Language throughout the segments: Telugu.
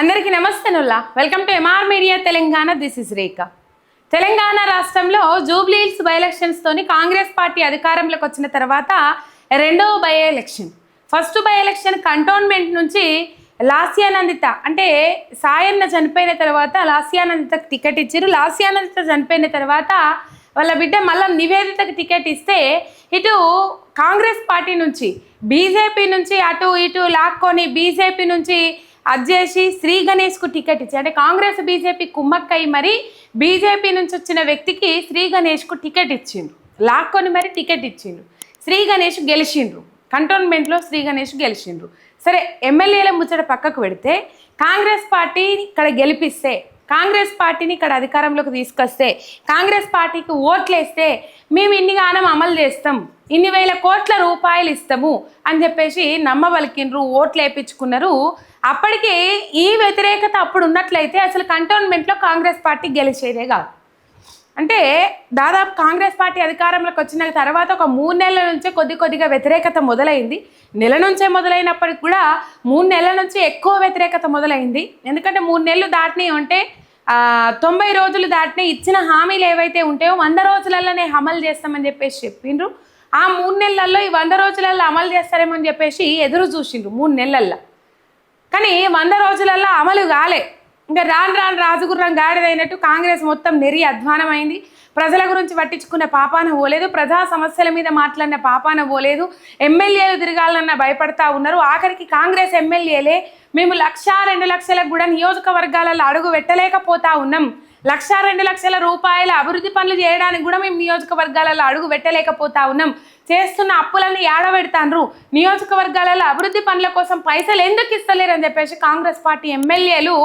అందరికీ నమస్తేనుల్లా welcome to MR media Telangana this is Rekha Telangana రాష్ట్రంలో జూబ్లీహిల్స్ బై ఎలక్షన్స్తోని కాంగ్రెస్ పార్టీ అధికారంలోకి వచ్చిన తర్వాత రెండవ by election first by election Cantonment నుంచి లాస్యానందిత అంటే సాయన్న చనిపోయిన తర్వాత లాస్యానందితకు టికెట్ ఇచ్చారు లాస్యానందిత చనిపోయిన తర్వాత వాళ్ళ బిడ్డ మళ్ళీ నివేదితకు టికెట్ ఇస్తే ఇటు కాంగ్రెస్ పార్టీ నుంచి బీజేపీ నుంచి అటు ఇటు లాక్కొని బీజేపీ నుంచి అది చేసి శ్రీ గణేష్కు టికెట్ ఇచ్చి అంటే కాంగ్రెస్ బీజేపీ కుమ్మక్కై మరి బీజేపీ నుంచి వచ్చిన వ్యక్తికి శ్రీ గణేష్కు టికెట్ ఇచ్చిండ్రు. లాక్కొని మరి టికెట్ ఇచ్చిండ్రు. శ్రీ గణేష్ గెలిచిండ్రు. కంటోన్మెంట్లో శ్రీ గణేష్ గెలిచిండ్రు. సరే ఎమ్మెల్యేల ముచ్చట పక్కకు పెడితే కాంగ్రెస్ పార్టీ ఇక్కడ గెలిపిస్తే కాంగ్రెస్ పార్టీని ఇక్కడ అధికారంలోకి తీసుకొస్తే కాంగ్రెస్ పార్టీకి ఓట్లేస్తే మేము ఇన్ని గానం అమలు చేస్తాం. ఇన్ని వేల కోట్ల రూపాయలు ఇస్తాము అని చెప్పేసి నమ్మవలికిండ్రు ఓట్లు వేయించుకున్నారు అప్పటికి ఈ వ్యతిరేకత అప్పుడు ఉన్నట్లయితే అసలు కంటోన్మెంట్లో కాంగ్రెస్ పార్టీ గెలిచేదే కాదు. అంటే దాదాపు కాంగ్రెస్ పార్టీ అధికారంలోకి వచ్చిన తర్వాత ఒక మూడు నెలల నుంచే కొద్ది కొద్దిగా వ్యతిరేకత మొదలైంది. నెల నుంచే మొదలైనప్పటికి కూడా మూడు నెలల నుంచి ఎక్కువ వ్యతిరేకత మొదలైంది. ఎందుకంటే మూడు నెలలు దాటినాయి అంటే తొంభై రోజులు దాటినాయి ఇచ్చిన హామీలు ఏవైతే ఉంటాయో వంద రోజులలోనే అమలు చేస్తామని చెప్పేసి చెప్పిండ్రు. ఆ మూడు నెలల్లో ఈ వంద రోజులలో అమలు చేస్తారేమని చెప్పేసి ఎదురు చూసిండ్రు మూడు నెలల్లో. కానీ వంద రోజులలో అమలు కాలే. ఇంకా రాను రాను రాజగుర్రం గాడిదైనట్టు కాంగ్రెస్ మొత్తం నెరి అధ్వానమైంది. ప్రజల గురించి పట్టించుకున్న పాపాన పోలేదు. ప్రజా సమస్యల మీద మాట్లాడిన పాపాన పోలేదు. ఎమ్మెల్యేలు తిరగాలన్న భయపడతా ఉన్నారు. ఆఖరికి కాంగ్రెస్ ఎమ్మెల్యేలే మేము లక్ష రెండు లక్షలకు కూడా నియోజకవర్గాలలో అడుగు పెట్టలేకపోతా ఉన్నాం. లక్ష రెండు లక్షల రూపాయల అభివృద్ధి పనులు చేయడానికి కూడా మేము నియోజకవర్గాలలో అడుగు పెట్టలేకపోతా ఉన్నాం. చేస్తున్న అప్పులను ఏడబెడతాన్రు. నియోజకవర్గాలలో అభివృద్ధి పనుల కోసం పైసలు ఎందుకు ఇస్తలేరు అని చెప్పేసి కాంగ్రెస్ పార్టీ ఎమ్మెల్యేలు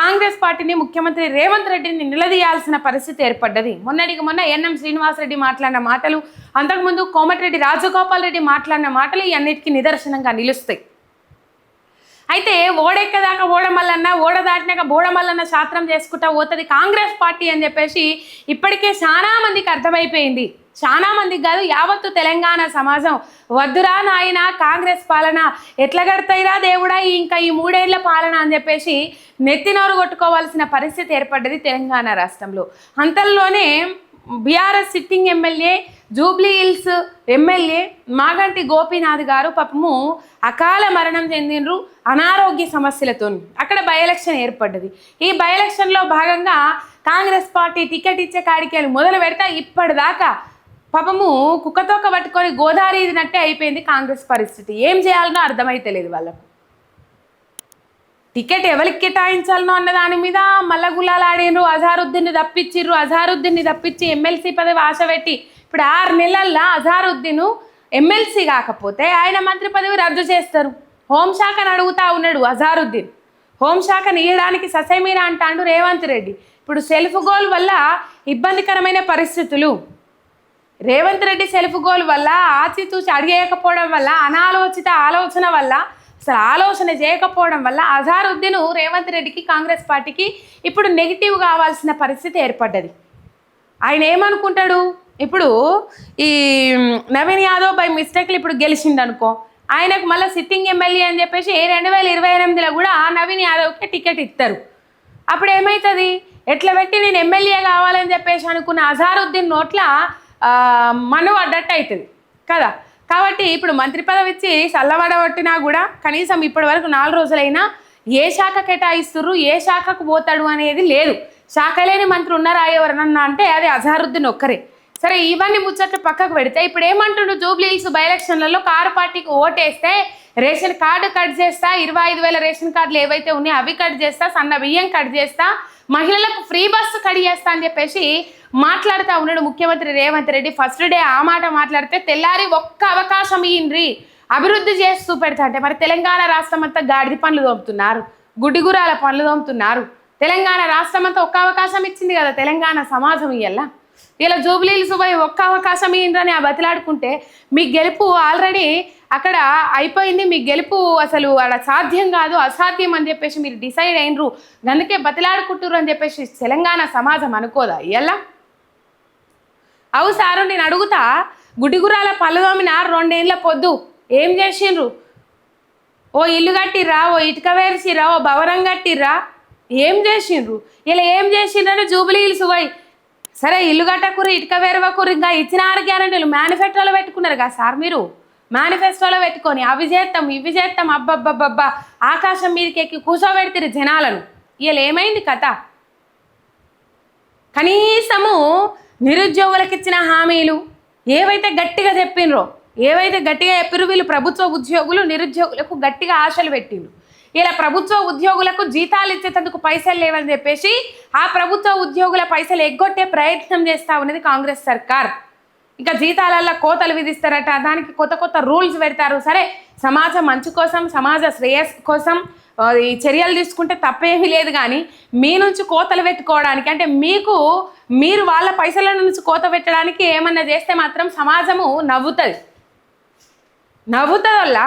కాంగ్రెస్ పార్టీని ముఖ్యమంత్రి రేవంత్ రెడ్డిని నిలదీయాల్సిన పరిస్థితి ఏర్పడ్డది. మొన్నటికి మొన్న ఎన్ఎం శ్రీనివాసరెడ్డి మాట్లాడిన మాటలు అంతకుముందు కోమటిరెడ్డి రాజగోపాల్ రెడ్డి మాట్లాడిన మాటలు ఈ అన్నిటికీ నిదర్శనంగా నిలుస్తాయి. అయితే ఓడెక్కదాకా ఓడమల్లన్న ఓడ దాటినాక బోడమల్లన్న శాస్త్రం చేసుకుంటా పోతుంది కాంగ్రెస్ పార్టీ అని చెప్పేసి ఇప్పటికే చాలా మందికి అర్థమైపోయింది. చాలా మందికి కాదు యావత్తు తెలంగాణ సమాజం. వద్దురా నాయన కాంగ్రెస్ పాలన ఎట్లా కడతాయిరా దేవుడా ఇంకా ఈ మూడేళ్ళ పాలన అని చెప్పేసి నెత్తినోరు కొట్టుకోవాల్సిన పరిస్థితి ఏర్పడ్డది తెలంగాణ రాష్ట్రంలో. అంతల్లోనే BRS sitting MLA Jubilee Hills MLA Maganti Gopinath గారు పాపము అకాల మరణం చెందిండ్రు. అనారోగ్య సమస్యలతో అక్కడ బై ఎలక్షన్ ఏర్పడ్డది. ఈ బై ఎలక్షన్లో భాగంగా కాంగ్రెస్ పార్టీ టికెట్ ఇచ్చే కాడికి మొదలు పెడతా ఇప్పటిదాకా పాపము కుక్కతోక పట్టుకొని గోదావరి ఇదినట్టే అయిపోయింది కాంగ్రెస్ పరిస్థితి. ఏం చేయాలనో అర్థమైతలేదు వాళ్ళకు. టికెట్ ఎవరికి కేటాయించాలనో అన్న దాని మీద మల్ల గులాలు ఆడినరు అజారుద్దీన్ని తప్పించిర్రు అజారుద్దీన్ని తప్పించి ఎమ్మెల్సీ పదవి ఆశ పెట్టి ఇప్పుడు ఆరు నెలల్లో అజారుద్దీన్ ఎమ్మెల్సీ కాకపోతే ఆయన మంత్రి పదవి రద్దు చేస్తారు. హోంశాఖను అడుగుతా ఉన్నాడు అజారుద్దీన్. హోంశాఖ నీయడానికి ససేమీరా అంటాడు రేవంత్ రెడ్డి. ఇప్పుడు సెల్ఫ్ గోల్ వల్ల ఇబ్బందికరమైన పరిస్థితులు. రేవంత్ రెడ్డి సెల్ఫ్ గోల్ వల్ల ఆచితూచి అడిగేయకపోవడం వల్ల అనాలోచిత ఆలోచన వల్ల అసలు ఆలోచన చేయకపోవడం వల్ల అజారుద్దీన్ రేవంత్ రెడ్డికి కాంగ్రెస్ పార్టీకి ఇప్పుడు నెగిటివ్ కావాల్సిన పరిస్థితి ఏర్పడ్డది. ఆయన ఏమనుకుంటాడు? ఇప్పుడు ఈ నవీన్ యాదవ్ బై మిస్టేక్లు ఇప్పుడు గెలిచిందనుకో ఆయనకు మళ్ళీ సిట్టింగ్ ఎమ్మెల్యే అని చెప్పేసి రెండు వేల ఇరవై ఎనిమిదిలో కూడా నవీన్ యాదవ్కి టికెట్ ఇస్తారు అప్పుడు ఏమవుతుంది ఎట్లా పెట్టి నేను ఎమ్మెల్యే కావాలని చెప్పేసి అనుకున్న అజారుద్దీన్ నోట్ల ఆ, మను అడ్డట్టు అవుతుంది కదా? కాబట్టి ఇప్పుడు మంత్రి పదవి ఇచ్చి చల్లబడబట్టినా కూడా కనీసం ఇప్పటి వరకు నాలుగు రోజులైనా ఏ శాఖ కేటాయిస్తుర్రు ఏ శాఖకు పోతాడు అనేది లేదు. శాఖ లేని మంత్రి ఉన్నారా ఎవరన్నా అంటే అది అజారుద్దీన్ ఒక్కరే. సరే ఇవన్నీ ముచ్చట్లు పక్కకు పెడితే ఇప్పుడు ఏమంటుండు జూబ్లీ హిల్స్ బై ఎలక్షన్లలో కారు పార్టీకి ఓటేస్తే రేషన్ కార్డు కట్ చేస్తా ఇరవై ఐదు వేల రేషన్ కార్డులు ఏవైతే ఉన్నాయో అవి కట్ చేస్తా సన్న బియ్యం కట్ చేస్తా మహిళలకు ఫ్రీ బస్సు కట్ చేస్తా అని చెప్పేసి మాట్లాడుతూ ఉన్నాడు ముఖ్యమంత్రి రేవంత్ రెడ్డి. ఫస్ట్ డే ఆ మాట మాట్లాడితే తెల్లారి ఒక్క అవకాశం ఇయ్యండ్రి. అభివృద్ధి చేసి చూపెడతా అంటే మరి తెలంగాణ రాష్ట్రం అంతా గాడిది పనులు తోముతున్నారు గుడిగురాల పనులు తోముతున్నారు. తెలంగాణ రాష్ట్రం అంతా ఒక్క అవకాశం ఇచ్చింది కదా తెలంగాణ సమాజం ఇయ్యాల? ఇలా జూబ్లీలు సుబై ఒక్క అవకాశం ఏంటని ఆ బతిలాడుకుంటే మీ గెలుపు ఆల్రెడీ అక్కడ అయిపోయింది మీ గెలుపు అసలు అక్కడ సాధ్యం కాదు అసాధ్యం అని చెప్పేసి మీరు డిసైడ్ అయినరు. అందుకే బతిలాడుకుంటురు అని చెప్పేసి తెలంగాణ సమాజం అనుకోదా? ఇలా అవు సారు నేను అడుగుతా గుడిగురాల పళ్ళదోమిన రెండేళ్ళ పొద్దు ఏం చేసిండ్రు? ఓ ఇల్లు కట్టిర్రా ఓ ఇటుక వేసిర్రా ఓ భవనం కట్టిర్రా ఏం చేసిండ్రు? ఇలా ఏం చేసిండ్రని జూబిలీ హిల్స్ పోయి సరే ఇల్లు కట్టకూరు ఇటుక వేరవకూరు ఇంకా ఇచ్చిన ఆరు గ్యారంటీలు మేనిఫెస్టోలో పెట్టుకున్నారు కదా సార్ మీరు? మేనిఫెస్టోలో పెట్టుకొని అవి చేస్తాం ఇవి చేస్తాం అబ్బబ్బబ్బబ్బా. ఆకాశం మీదకి ఎక్కి కూర్చోబెడతారు జనాలను. ఇలా ఏమైంది కథ? కనీసము నిరుద్యోగులకు ఇచ్చిన హామీలు ఏవైతే గట్టిగా చెప్పినరో ఏవైతే గట్టిగా చెప్పిరో వీళ్ళు ప్రభుత్వ ఉద్యోగులు నిరుద్యోగులకు గట్టిగా ఆశలు పెట్టిండ్రు ఇలా ప్రభుత్వ ఉద్యోగులకు జీతాలు ఇచ్చేటందుకు పైసలు లేవని చెప్పేసి ఆ ప్రభుత్వ ఉద్యోగుల పైసలు ఎగ్గొట్టే ప్రయత్నం చేస్తా ఉన్నది కాంగ్రెస్ సర్కార్. ఇంకా జీతాలల్లో కోతలు విధిస్తారట. దానికి కొత్త కొత్త రూల్స్ పెడతారు. సరే సమాజం మంచు కోసం సమాజ శ్రేయస్ కోసం ఈ చర్యలు తీసుకుంటే తప్పేమీ లేదు కానీ మీ నుంచి కోతలు పెట్టుకోవడానికి అంటే మీకు మీరు వాళ్ళ పైసల నుంచి కోత పెట్టడానికి ఏమన్నా చేస్తే మాత్రం సమాజము నవ్వుతుంది. నవ్వుతుందల్లా?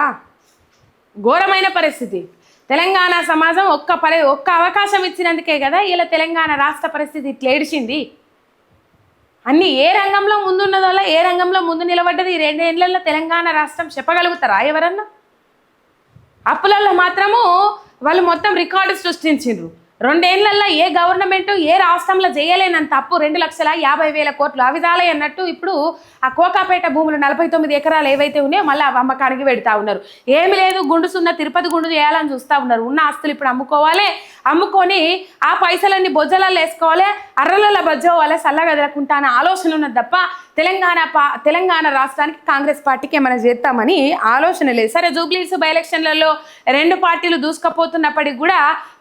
ఘోరమైన పరిస్థితి. తెలంగాణ సమాజం ఒక్క పరి ఒక్క అవకాశం ఇచ్చినందుకే కదా ఇలా తెలంగాణ రాష్ట్ర పరిస్థితి ఇట్లేడిచింది అన్ని ఏ రంగంలో ముందున్నదో ఏ రంగంలో ముందు నిలబడ్డది ఈ రెండేళ్ళలో తెలంగాణ రాష్ట్రం చెప్పగలుగుతారా ఎవరన్నా? అప్పులలో మాత్రము వాళ్ళు మొత్తం రికార్డు సృష్టించిండ్రు. రెండేళ్ళలో ఏ గవర్నమెంట్ ఏ రాష్ట్రంలో చేయలేనంత అప్పు రెండు లక్షల యాభై వేల కోట్లు అవిధాలే అన్నట్టు ఇప్పుడు ఆ కోకాపేట భూములు నలభై తొమ్మిది ఎకరాలు ఏవైతే ఉన్నాయో మళ్ళీ అవి అమ్మకానికి పెడతా ఉన్నారు. ఏమి లేదు గుండుసున్న తిరుపతి గుండు చేయాలని చూస్తూ ఉన్నారు. ఉన్న ఆస్తులు ఇప్పుడు అమ్ముకోవాలి. అమ్ముకొని ఆ పైసలన్నీ బొజ్జలలో వేసుకోవాలి. అర్రలలో బొజ్జోవాలి చల్లగా అనే ఆలోచన ఉన్నది తప్ప తెలంగాణ పా తెలంగాణ రాష్ట్రానికి కాంగ్రెస్ పార్టీకి ఏమైనా చేస్తామని ఆలోచన లేదు. సరే జూబ్లీస్ బై ఎలక్షన్లలో రెండు పార్టీలు దూసుకపోతున్నప్పటికీ కూడా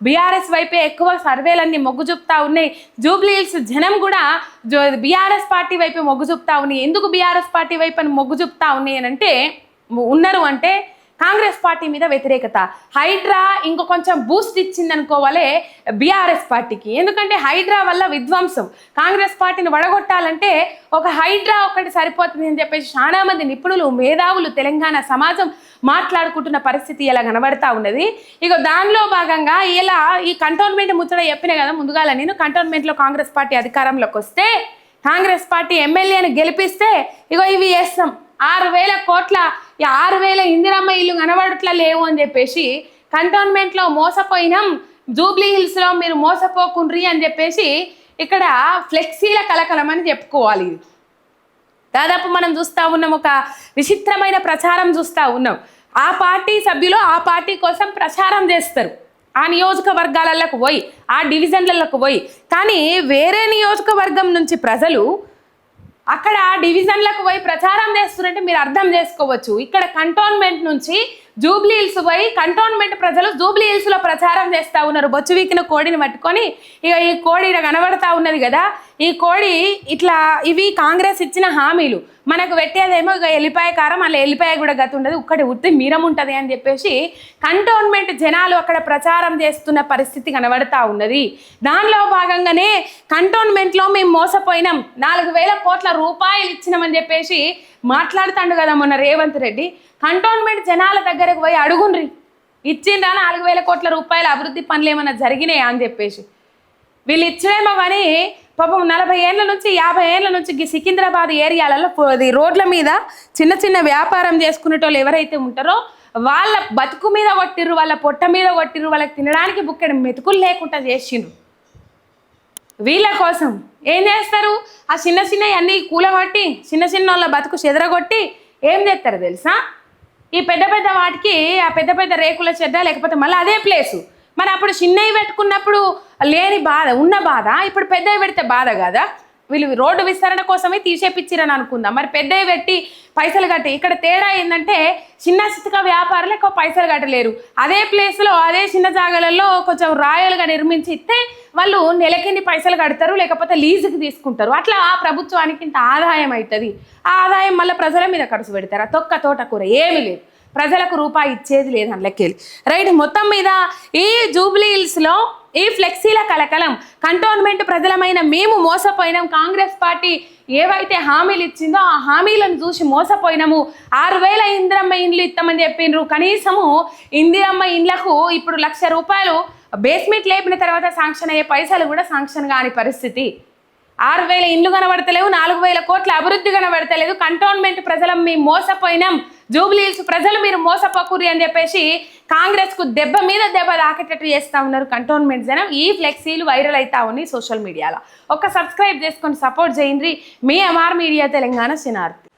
బీఆర్ఎస్ వైపే ఎక్కువ సర్వేలన్నీ మొగ్గు చూపుతా ఉన్నాయి. జూబ్లీహిల్స్ జనం కూడా బీఆర్ఎస్ పార్టీ వైపే మొగ్గు చూపుతా ఉన్నాయి. ఎందుకు బీఆర్ఎస్ పార్టీ వైపు అని మొగ్గు చూపుతా ఉన్నాయి అని అంటే ఉన్నారు అంటే కాంగ్రెస్ పార్టీ మీద వ్యతిరేకత. హైడ్రా ఇంకో కొంచెం బూస్ట్ ఇచ్చింది అనుకోవాలే బీఆర్ఎస్ పార్టీకి. ఎందుకంటే హైడ్రా వల్ల విధ్వంసం. కాంగ్రెస్ పార్టీని వడగొట్టాలంటే ఒక హైడ్రా ఒకటి సరిపోతుంది అని చెప్పేసి చాలా మంది నిపుణులు మేధావులు తెలంగాణ సమాజం మాట్లాడుకుంటున్న పరిస్థితి ఇలా కనబడతా ఉన్నది. ఇక దానిలో భాగంగా ఇలా ఈ కంటోన్మెంట్ ముచ్చట చెప్పిన కదా ముందుగాల నేను కంటోన్మెంట్లో కాంగ్రెస్ పార్టీ అధికారంలోకి వస్తే కాంగ్రెస్ పార్టీ ఎమ్మెల్యేని గెలిపిస్తే ఇగో ఇవి చేస్తాం. ఆరు వేల కోట్ల ఈ ఆరు వేల ఇందిరమ్మ ఇల్లు కనబడట్లా లేవు అని చెప్పేసి కంటోన్మెంట్లో మోసపోయినాం. జూబ్లీ హిల్స్లో మీరు మోసపోకుండ్రి అని చెప్పేసి ఇక్కడ ఫ్లెక్సీల కలకలం అని చెప్పుకోవాలి ఇది. దాదాపు మనం చూస్తూ ఉన్నాం ఒక విచిత్రమైన ప్రచారం చూస్తూ ఉన్నాం. ఆ పార్టీ సభ్యులు ఆ పార్టీ కోసం ప్రచారం చేస్తారు. ఆ నియోజకవర్గాలకు పోయి ఆ డివిజన్లకు పోయి. కానీ వేరే నియోజకవర్గం నుంచి ప్రజలు అక్కడ డివిజన్లకు పోయి ప్రచారం చేస్తున్నట్టు మీరు అర్థం చేసుకోవచ్చు. ఇక్కడ కంటోన్మెంట్ నుంచి జూబ్లీ హిల్స్ పోయి కంటోన్మెంట్ ప్రజలు జూబ్లీ హిల్స్లో ప్రచారం చేస్తూ ఉన్నారు. బొచ్చు వీకిన కోడిని పట్టుకొని ఇక ఈ కోడి కనబడతా ఉన్నది కదా. ఈ కోడి ఇట్లా ఇవి కాంగ్రెస్ ఇచ్చిన హామీలు. మనకు పెట్టేదేమో ఇక ఎల్లిపాయ కారం అలా ఎల్లిపాయ కూడా గతి ఉండదు. ఒక్కటి ఉత్తి మీరం ఉంటుంది అని చెప్పేసి కంటోన్మెంట్ జనాలు అక్కడ ప్రచారం చేస్తున్న పరిస్థితి కనబడతా ఉన్నది. దానిలో భాగంగానే కంటోన్మెంట్లో మేము మోసపోయినాం. నాలుగు వేల కోట్ల రూపాయలు ఇచ్చినామని చెప్పేసి మాట్లాడుతాడు కదా మొన్న రేవంత్ రెడ్డి. కంటోన్మెంట్ జనాల దగ్గరకు పోయి అడుగుండ్రి. ఇచ్చిందా నాలుగు వేల కోట్ల రూపాయల అభివృద్ధి పనులు ఏమైనా జరిగినాయా అని చెప్పేసి. వీళ్ళు ఇచ్చేమో కానీ పాపం నలభై ఏళ్ళ నుంచి యాభై ఏళ్ళ నుంచి ఈ సికింద్రాబాద్ ఏరియాలలో అది రోడ్ల మీద చిన్న చిన్న వ్యాపారం చేసుకునేటోళ్ళు ఎవరైతే ఉంటారో వాళ్ళ బతుకు మీద కొట్టిర్రు వాళ్ళ పొట్ట మీద కొట్టిర్రు వాళ్ళకి తినడానికి బుక్కెడు మెతుకులు లేకుండా చేసిండ్రు. వీళ్ళ కోసం ఏం చేస్తారు? ఆ చిన్న చిన్న అన్ని కూలగొట్టి చిన్న చిన్న వాళ్ళ బతుకు చెదరగొట్టి ఏం చేస్తారు తెలుసా? ఈ పెద్ద పెద్ద వాటికి ఆ పెద్ద పెద్ద రేకుల చెడ్డ లేకపోతే మళ్ళీ అదే ప్లేసు మరి అప్పుడు చిన్నవి పెట్టుకున్నప్పుడు లేని బాధ ఉన్న బాధ? ఇప్పుడు పెద్దవి పెడితే బాధ కదా? వీళ్ళు రోడ్డు విస్తరణ కోసమే తీసేపిచ్చిరని అనుకుందాం. మరి పెద్దవి పెట్టి పైసలు కట్టి ఇక్కడ తేడా ఏంటంటే చిన్న చితక వ్యాపారులు ఎక్కువ పైసలు కట్టలేరు. అదే ప్లేస్లో అదే చిన్న జాగాలలో కొంచెం రాయలుగా నిర్మించి ఇస్తే వాళ్ళు నెలకింది పైసలు కడతారు లేకపోతే లీజుకి తీసుకుంటారు. అట్లా ఆ ప్రభుత్వానికి ఇంత ఆదాయం అవుతుంది. ఆ ఆదాయం మళ్ళీ ప్రజల మీద ఖర్చు పెడతారు. ఆ తొక్క తోటకూర ఏమీ లేదు. ప్రజలకు రూపాయి ఇచ్చేది లేదు అందులోకెళ్ళి రైట్ మొత్తం మీద ఈ జూబ్లీ హిల్స్లో ఈ ఫ్లెక్సీల కలకలం కంటోన్మెంట్ ప్రజలమైన మేము మోసపోయినాం. కాంగ్రెస్ పార్టీ ఏవైతే హామీలు ఇచ్చిందో ఆ హామీలను చూసి మోసపోయినాము. ఆరు వేల ఇందిరమ్మ ఇండ్లు ఇస్తామని చెప్పిండ్రు కనీసము ఇందిరమ్మ ఇండ్లకు ఇప్పుడు లక్ష రూపాయలు బేస్మెంట్ లేపిన తర్వాత శాంక్షన్ అయ్యే పైసలు కూడా శాంక్షన్ కాని పరిస్థితి. ఆరు వేల ఇండ్లు కనబడతలేవు నాలుగు వేల కోట్ల అభివృద్ధి కనబడతలేదు. కంటోన్మెంట్ ప్రజలం మేము మోసపోయినాం. జూబ్లీహిల్స్ ప్రజలు మీరు మోసపోకూరి అని చెప్పేసి కాంగ్రెస్కు దెబ్బ మీద దెబ్బ తాకేటట్టు చేస్తా ఉన్నారు కంటోన్మెంట్ జనం. ఈ ఫ్లెక్సీలు వైరల్ అవుతా ఉన్నాయి సోషల్ మీడియాలో. ఒక సబ్స్క్రైబ్ చేసుకొని సపోర్ట్ చేయండి. మీ ఎంఆర్ మీడియా తెలంగాణ సినార్పి